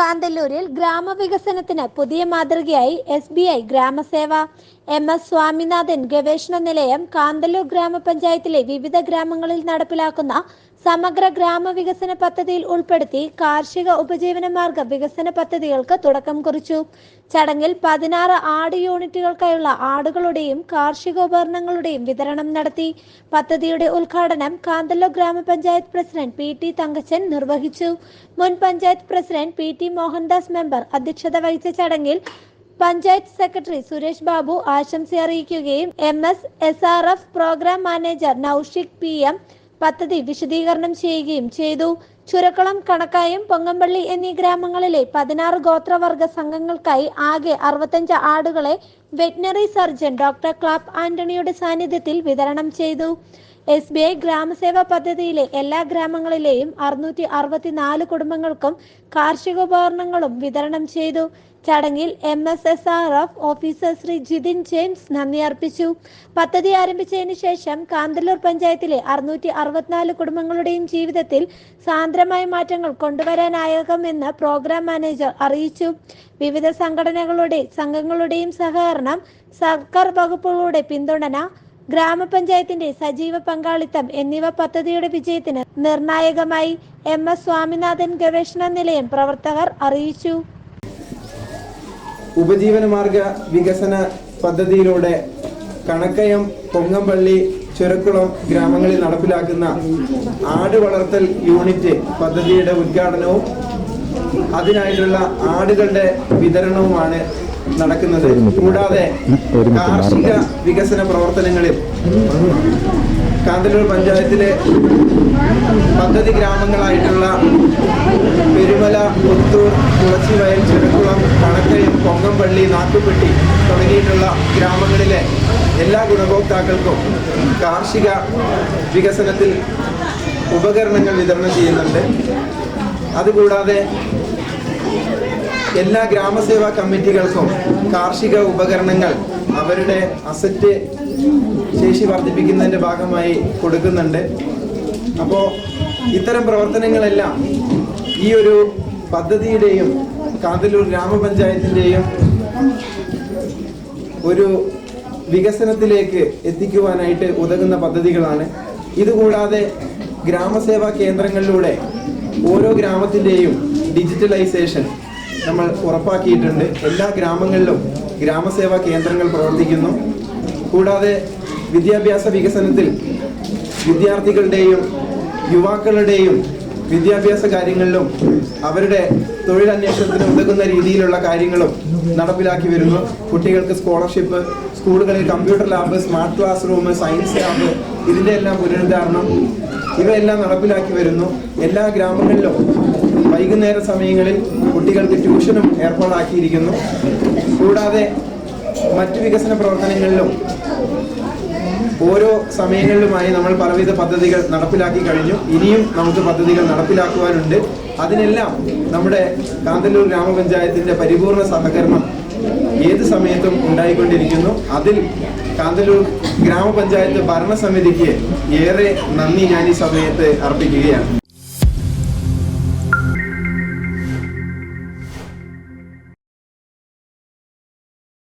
കാന്തല്ലൂരിൽ ഗ്രാമവികസനത്തിന് പുതിയ മാതൃകയായി S B I Gramaseva M S Swaminathan ഗവേഷണ നിലയം കാന്തല്ലൂർ ഗ്രാമപഞ്ചായത്തിലെ വിവിധ ഗ്രാമങ്ങളിൽ നടപ്പിലാക്കുന്ന സമഗ്ര ഗ്രാമവികസന പദ്ധതിയിൽ ഉൾപ്പെടുത്തി കാർഷിക ഉപജീവന മാർഗ വികസന പദ്ധതികൾക്ക് തുടക്കം കുറിച്ചു. ചടങ്ങിൽ പതിനാറ് ആട് യൂണിറ്റുകൾക്കായുള്ള ആടുകളുടെയും കാർഷിക ഉപകരണങ്ങളുടെയും വിതരണം നടത്തി. പദ്ധതിയുടെ ഉദ്ഘാടനം കാന്തല്ലൂർ ഗ്രാമപഞ്ചായത്ത് പ്രസിഡന്റ് പി ടി തങ്കച്ചൻ നിർവഹിച്ചു. മുൻ panchayat president P T Mohandas member അധ്യക്ഷത വഹിച്ച ചടങ്ങിൽ പഞ്ചായത്ത് സെക്രട്ടറി സുരേഷ് ബാബു ആശംസ അറിയിക്കുകയും M S S R F program manager Naushik P M പദ്ധതി വിശദീകരണം ചെയ്യുകയും ചെയ്തു. ചുരക്കുളം കണക്കായും പൊങ്ങമ്പള്ളി എന്നീ ഗ്രാമങ്ങളിലെ പതിനാറ് ഗോത്രവർഗ സംഘങ്ങൾക്കായി ആകെ അറുപത്തഞ്ച് ആടുകളെ വെറ്റിനറി സർജൻ ഡോക്ടർ ക്ലാപ്പ് ആന്റണിയുടെ സാന്നിധ്യത്തിൽ വിതരണം ചെയ്തു. എസ് ബി ഐ ഗ്രാമസേവാ പദ്ധതിയിലെ എല്ലാ ഗ്രാമങ്ങളിലെയും അറുന്നൂറ്റി അറുപത്തിനാല് കുടുംബങ്ങൾക്കും കാർഷികോപകരണങ്ങളും വിതരണം ചെയ്തു. ചടങ്ങിൽ M S S R F officer Shri Jithin James നന്ദി അർപ്പിച്ചു. പദ്ധതി ആരംഭിച്ചതിന് ശേഷം കാന്തല്ലൂർ പഞ്ചായത്തിലെ അറുന്നൂറ്റി അറുപത്തിനാല് കുടുംബങ്ങളുടെയും ജീവിതത്തിൽ സാന്ദ്രമായ മാറ്റങ്ങൾ കൊണ്ടുവരാനായകമെന്ന് പ്രോഗ്രാം മാനേജർ അറിയിച്ചു. വിവിധ സംഘടനകളുടെ സംഘങ്ങളുടെയും സഹകരണം സർക്കാർ വകുപ്പുകളുടെ പിന്തുണ ഗ്രാമപഞ്ചായത്തിന്റെ സജീവ പങ്കാളിത്തം എന്നിവ പദ്ധതിയുടെ വിജയത്തിന് നിർണായകമായി. എം എസ് സ്വാമിനാഥൻ ഗവേഷണ നിലയം പ്രവർത്തകർ അറിയിച്ചു. ഉപജീവനമാർഗ വികസന പദ്ധതിയിലൂടെ കണക്കയം പൊങ്ങമ്പള്ളി ചുരക്കുളം ഗ്രാമങ്ങളിൽ നടപ്പിലാക്കുന്ന ആട് വളർത്തൽ യൂണിറ്റ് പദ്ധതിയുടെ ഉദ്ഘാടനവും അതിനായിട്ടുള്ള ആടുകളുടെ വിതരണവുമാണ് നടക്കുന്നത്. കൂടാതെ കാർഷിക വികസന പ്രവർത്തനങ്ങളിൽ കാന്തല്ലൂർ പഞ്ചായത്തിലെ പദ്ധതി ഗ്രാമങ്ങളായിട്ടുള്ള പെരുമല പുത്തൂർ തുളച്ചിവയൽ ചെറുക്കുളം കണക്കയം പൊങ്ങമ്പള്ളി നാട്ടുപെട്ടി തുടങ്ങിയിട്ടുള്ള ഗ്രാമങ്ങളിലെ എല്ലാ ഗുണഭോക്താക്കൾക്കും കാർഷിക വികസനത്തിൽ ഉപകരണങ്ങൾ വിതരണം ചെയ്യുന്നുണ്ട്. അതുകൂടാതെ എല്ലാ ഗ്രാമസേവാ കമ്മിറ്റികൾക്കും കാർഷിക ഉപകരണങ്ങൾ അവരുടെ അസറ്റ് ശേഷി വർദ്ധിപ്പിക്കുന്നതിന്റെ ഭാഗമായി കൊടുക്കുന്നുണ്ട്. അപ്പോൾ ഇത്തരം പ്രവർത്തനങ്ങളെല്ലാം ഈ ഒരു പദ്ധതിയുടെയും കാന്തല്ലൂർ ഗ്രാമപഞ്ചായത്തിന്റെയും ഒരു വികസനത്തിലേക്ക് എത്തിക്കുവാനായിട്ട് ഉതകുന്ന പദ്ധതികളാണ്. ഇതുകൂടാതെ ഗ്രാമസേവാ കേന്ദ്രങ്ങളിലൂടെ ഓരോ ഗ്രാമത്തിന്റെയും ഡിജിറ്റലൈസേഷൻ നമ്മൾ ഉറപ്പാക്കിയിട്ടുണ്ട്. എല്ലാ ഗ്രാമങ്ങളിലും ഗ്രാമസേവാ കേന്ദ്രങ്ങൾ പ്രവർത്തിക്കുന്നു. കൂടാതെ വിദ്യാഭ്യാസ വികസനത്തിൽ വിദ്യാർത്ഥികളുടെയും യുവാക്കളുടെയും വിദ്യാഭ്യാസ കാര്യങ്ങളിലും അവരുടെ തൊഴിലന്വേഷണത്തിന് ഉതകുന്ന രീതിയിലുള്ള കാര്യങ്ങളും നടപ്പിലാക്കി വരുന്നു. കുട്ടികൾക്ക് സ്കോളർഷിപ്പ് സ്കൂളുകളിൽ computer lab smart class room science lab ഇതിന്റെ എല്ലാം പുനരുദ്ധാരണം. ഇവയെല്ലാം നടപ്പിലാക്കി വരുന്നു. എല്ലാ ഗ്രാമങ്ങളിലും വൈകുന്നേര സമയങ്ങളിൽ കുട്ടികൾക്ക് ട്യൂഷനും ഏർപ്പാടാക്കിയിരിക്കുന്നു. കൂടാതെ മറ്റു വികസന പ്രവർത്തനങ്ങളിലും ഓരോ സമയങ്ങളിലുമായി നമ്മൾ പലവിധ പദ്ധതികൾ നടപ്പിലാക്കി കഴിഞ്ഞു. ഇനിയും നമുക്ക് പദ്ധതികൾ നടപ്പിലാക്കുവാനുണ്ട്. അതിനെല്ലാം നമ്മുടെ കാന്തല്ലൂർ ഗ്രാമപഞ്ചായത്തിന്റെ പരിപൂർണ സഹകരണം ഏത് സമയത്തും ഉണ്ടായിക്കൊണ്ടിരിക്കുന്നു. അതിൽ കാന്തല്ലൂർ ഗ്രാമപഞ്ചായത്ത് ഭരണസമിതിക്ക് ഏറെ നന്ദി ഞാൻ ഈ സമയത്ത് അർപ്പിക്കുകയാണ്.